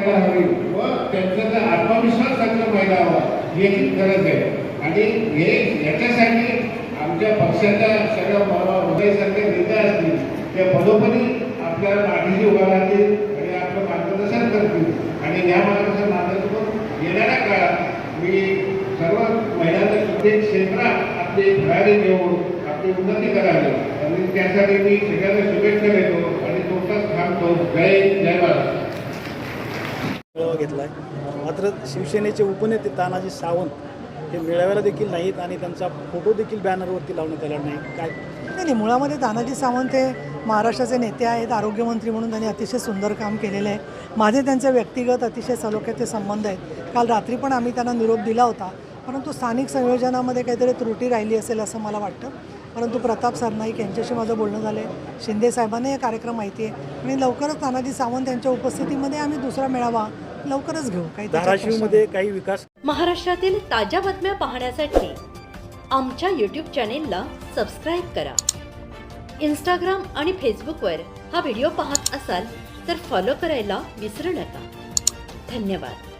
व त्यांचा जर आत्मविश्वास चांगला व्हायला हवा ही एक गरज आहे आणि हे याच्यासाठी आमच्या पक्षाच्या सगळ्या उदयसारखे नेत्या असतील ते पदोपदी आपल्या पाठीशी उभा राहतील आणि आपलं मार्गदर्शन करतील आणि या मार्गदर्शन मार्गदर्शन येणाऱ्या काळात मी सर्व महिलांना प्रत्येक क्षेत्रात आपली भरारी घेऊन आपली उन्नती करावी आणि त्यासाठी मी सगळ्यांना शुभेच्छा देतो आणि तुमचाच थांबतो जय जय महाराज घेतला आहे मात्र शिवसेनेचे उपनेते तानाजी सावंत हे मेळाव्याला देखील नाहीत आणि त्यांचा फोटो देखील बॅनरवरती लावण्यात आला नाही. काय? नाही नाही मुळामध्ये तानाजी सावंत हे महाराष्ट्राचे नेते आहेत आरोग्यमंत्री म्हणून त्यांनी अतिशय सुंदर काम केलेलं आहे. माझे त्यांचे व्यक्तिगत अतिशय सलोख्याचे संबंध आहेत. काल रात्री पण आम्ही त्यांना निरोप दिला होता. परंतु स्थानिक संयोजनामध्ये काहीतरी त्रुटी राहिली असेल असं मला वाटतं. परंतु प्रताप सरनाईक यांच्याशी माझं बोलणं झालं आहे शिंदे साहेबांना हे कार्यक्रम माहिती आहे. आणि लवकरच तानाजी सावंत यांच्या उपस्थितीमध्ये आम्ही दुसरा मेळावा लवकरच घेऊ. काही त्याच्यात प्रश्न धाराशिवमध्ये काही विकास महाराष्ट्रातील ताज्या बातम्या पाहण्यासाठी आमच्या यूट्यूब चॅनेलला सबस्क्राईब करा. इंस्टाग्राम आणि फेसबुकवर हा व्हिडिओ पाहत असाल तर फॉलो करायला विसरू नका. धन्यवाद.